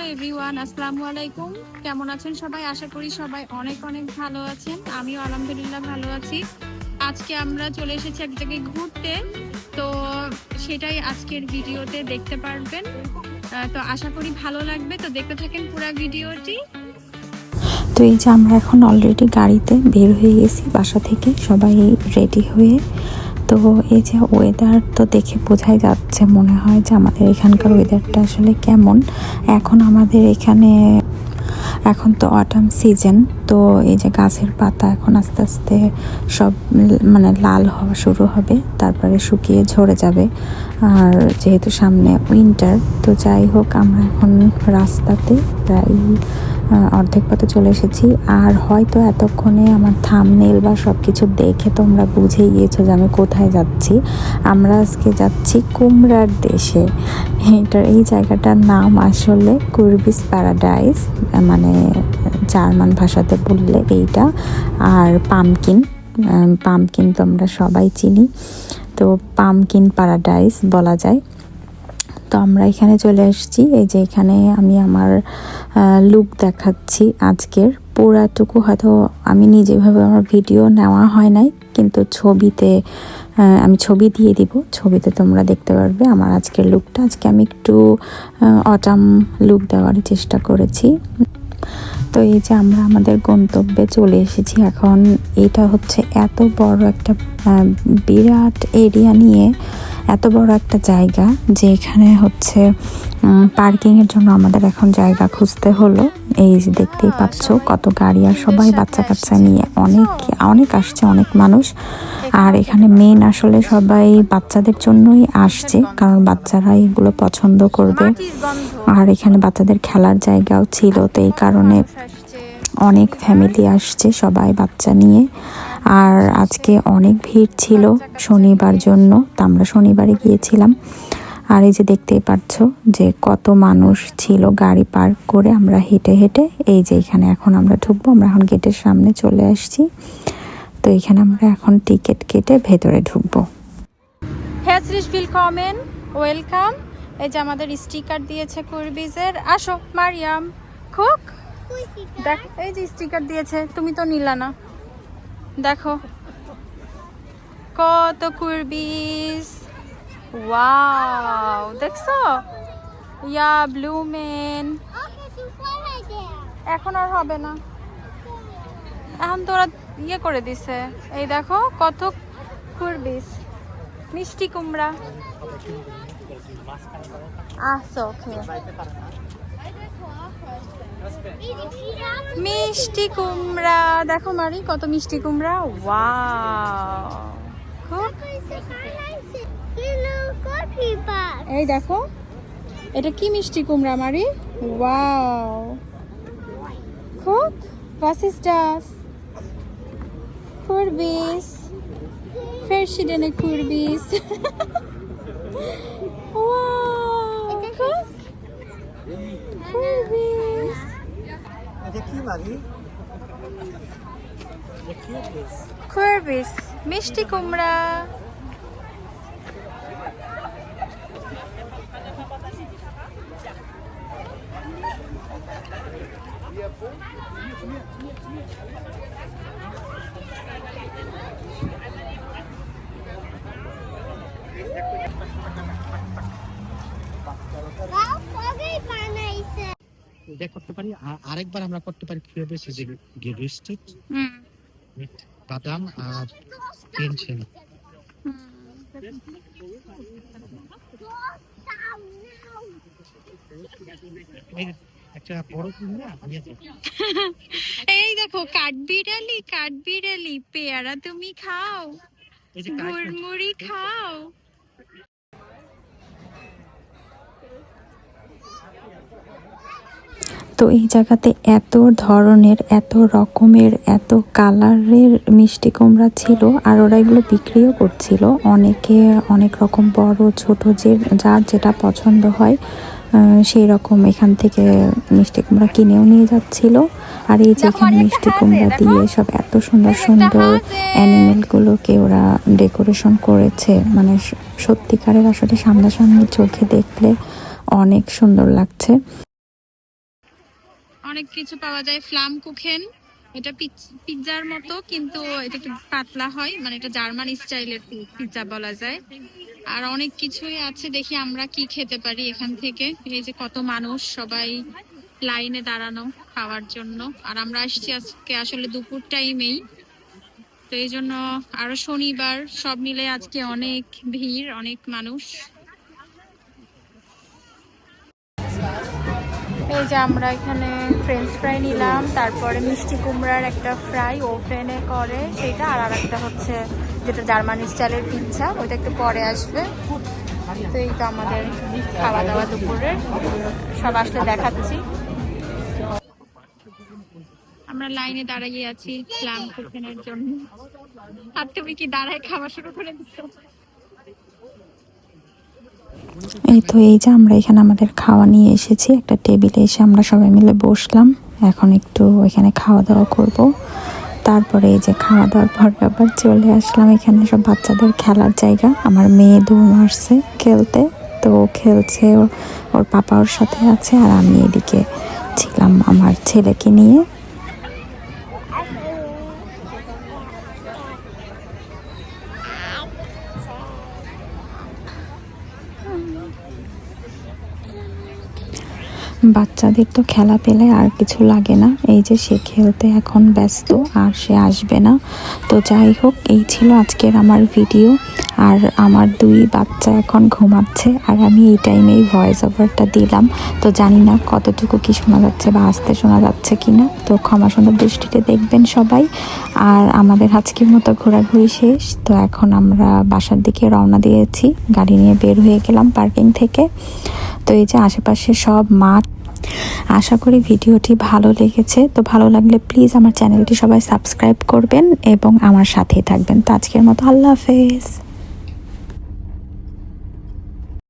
Hello everyone, আসসালামু আলাইকুম। কেমন আছেন সবাই? আশা করি সবাই অনেক অনেক ভালো আছেন। আমিও আলহামদুলিল্লাহ ভালো আছি। আজকে আমরা চলে এসেছি এক জায়গায় ঘুরতে। তো সেটাই আজকের ভিডিওতে দেখতে পারবেন। তো আশা করি ভালো লাগবে। তো দেখতে থাকেন পুরো ভিডিওটি। তো এই যে আমরা এখন অলরেডি গাড়িতে বের হয়ে গেছি বাসা থেকে। সবাই রেডি হয়ে তো এই যে ওয়েদার তো দেখে বোঝাই যাচ্ছে মনে হয় যে আমাদের এখানকার ওয়েদারটা আসলে কেমন। এখন আমাদের এখানে, এখন তো অটাম সিজন তো এই যে গাছের পাতা এখন আস্তে আস্তে সব মানে লাল হওয়া শুরু হবে, তারপরে শুকিয়ে ঝরে যাবে। আর যেহেতু সামনে উইন্টার তো যাই হোক আমরা এখন রাস্তাতে প্রায় অর্ধেক পথে চলে এসেছি। আর হয়তো এতক্ষণে আমার থামনেল বা সব কিছু দেখে তোমরা বুঝেই গিয়েছো যে আমি কোথায় যাচ্ছি। আমরা আজকে যাচ্ছি কুমড়ার দেশে। এটার, এই জায়গাটার নাম আসলে কুরবিস প্যারাডাইস মানে জার্মান ভাষাতে বললে এইটা। আর পামকিন পামকিন তো আমরা সবাই চিনি। তো পামকিন প্যারাডাইস বলা যায়। তো আমরা এখানে চলে এসেছি এই যে এখানে আমি আমার লুক দেখাচ্ছি আজকের। পুরাটুকু হয়তো আমি নিজেভাবে আমার ভিডিও নেওয়া হয় নাই, কিন্তু ছবিতে আমি ছবি দিয়ে দিব। ছবিতে তোমরা দেখতে পারবে আমার আজকের লুকটা আজকে আমি একটু অটাম লুক দেওয়ারই চেষ্টা করেছি। তো এই যে আমরা আমাদের গন্তব্যে চলে এসেছি। এখন এটা হচ্ছে এত বড় একটা বিরাট এরিয়া নিয়ে এত বড় একটা জায়গা যে এখানে হচ্ছে পার্কিংয়ের জন্য আমাদের এখন জায়গা খুঁজতে হলো। এই যে দেখতেই পাচ্ছ কত গাড়ি আর সবাই বাচ্চা কাচ্চা নিয়ে অনেক অনেক আসছে, অনেক মানুষ। আর এখানে মেন আসলে সবাই বাচ্চাদের জন্যই আসছে, কারণ বাচ্চারা এগুলো পছন্দ করবে। আর এখানে বাচ্চাদের খেলার জায়গাও ছিল, তো এই কারণে অনেক ফ্যামিলি আসছে সবাই বাচ্চা নিয়ে। আর আজকে অনেক ভিড় ছিল শনিবার জন্য তো আমরা শনিবারে গিয়েছিলাম। আর এই যে দেখতেই পাচ্ছ যে কত মানুষ ছিল গাড়ি পার্ক করে আমরা হেঁটে হেঁটে এই যে এখানে এখন আমরা ঢুকবো আমরা এখন গেটের সামনে চলে আসছি। তো এখানে আমরা এখন টিকিট কেটে ভেতরে ঢুকবো। willkommen ওয়েলকাম এই যে আমাদের স্টিকার দিয়েছে কুরবিজের। আসো মারিয়াম খুক দেখ এই যে স্টিকার দিয়েছে তুমি তো নিলা না। দেখো। কত কুরবিজ ওয়াও, দেখছ? ইয়া ব্লুমেন। এখন আর হবে না। এখন তো ওরা ইয়ে করে দিছে। এই দেখো, কত কুরবিজ মিষ্টি কুমড়া। আচ্ছা ওকে মিষ্টি কুমড়া। দেখো মারি, কত মিষ্টি কুমড়া। খুব এই দেখো, এটা কি মিষ্টি কুমড়া মারি? ওয়াও। খুব was ist das Kürbis verschiedene Kürbis wow Kürbis এটা কি এটা কি প্লেস Kürbis মিষ্টি কুমড়া। এটা করতে পারি আর আরেকবার আমরা করতে পারি কীভাবে গেরিস্টিক বাদাম আর পেনশন। এই দেখো কাঠবিড়ালি কাঠবিড়ালি পেয়ারা তুমি খাও এই মুড়মুড়ি খাও। তো এই জায়গাতে এত ধরনের, এত রকমের, এত কালারের মিষ্টি কুমড়া ছিল আর ওরা এগুলো বিক্রিও করছিল। অনেকে অনেক রকম বড়, ছোট যে, যার যেটা পছন্দ হয় সেই রকম এখান থেকে মিষ্টি কুমড়া কিনেও নিয়ে যাচ্ছিল। আর এই যে এখানে মিষ্টি কুমড়া দিয়ে সব এত সুন্দর সুন্দর অ্যানিমেলগুলোকে ওরা ডেকোরেশন করেছে। মানে সত্যিকারের আসলে সামনাসামনি চোখে দেখলে অনেক সুন্দর লাগছে। অনেক কিছু পাওয়া যায়। ফ্লাম কুখেন, এটা পিৎজার মতো, কিন্তু এটা একটু পাতলা হয় মানে এটা জার্মান স্টাইলের পিৎজা বলা যায়। আর অনেক কিছুই আছে, দেখি আমরা কি খেতে পারি এখান থেকে। এই যে কত মানুষ সবাই লাইনে দাঁড়ানো খাওয়ার জন্য। আর আমরা আসছি আজকে আসলে দুপুর টাইমেই। তো এই জন্য আরও শনিবার সব মিলে আজকে অনেক ভিড়, অনেক মানুষ। এই যে আমরা এখানে ফ্রেঞ্চ ফ্রাই নিলাম, তারপরে মিষ্টি কুমড়ার একটা ফ্রাই ওভেনে করে, সেটা আর আর একটা হচ্ছে যেটা জার্মানি স্টাইলের পিৎজা ওইটা একটু পরে আসবে। তো এই তো আমাদের খাওয়া দাওয়া দুপুরের, সব আসলে দেখাচ্ছি। আমরা লাইনে দাঁড়িয়ে আছি প্লাম কুপেনের জন্য। আর তুমি কি দাঁড়ায় খাওয়া শুরু করে দিছো? এই তো, এই যে আমরা এখানে আমাদের খাওয়া নিয়ে এসেছি। একটা টেবিলে এসে আমরা সবাই মিলে বসলাম। এখন একটু এখানে খাওয়া দাওয়া করব। তারপরে এই যে খাওয়া দাওয়ার পর আবার চলে আসলাম এখানে সব বাচ্চাদের খেলার জায়গা। আমার মেয়ে দৌড় মারছে খেলতে। তো ও খেলছে ওর পাপা ওর সাথে আছে আর আমি এদিকে ছিলাম আমার ছেলেকে নিয়ে। বাচ্চাদের তো খেলা পেলে আর কিছু লাগে না। এই যে সে খেলতে এখন ব্যস্ত আর সে আসবে না। তো যাই হোক, এই ছিল আজকের আমার ভিডিও আর আমার দুই বাচ্চা এখন ঘুমাচ্ছে আর আমি এই টাইমেই ভয়েস ওভারটা দিলাম। তো জানি না কতটুকু কি শোনা যাচ্ছে বা আসতে শোনা যাচ্ছে কি না তো ক্ষমা সুন্দর দৃষ্টিতে দেখবেন সবাই। আর আমাদের আজকের মতো ঘোরাঘুরি শেষ। তো এখন আমরা বাসার দিকে রওনা দিয়েছি। গাড়ি নিয়ে বের হয়ে গেলাম পার্কিং থেকে। তো এই যে আশেপাশে সব মাঠ। আশা করি ভিডিওটি ভালো লেগেছে। তো ভালো লাগলে প্লিজ আমার চ্যানেলটি সবাই সাবস্ক্রাইব করবেন এবং আমার সাথেই থাকবেন। তো আজকের মতো আল্লাহ হাফেজ।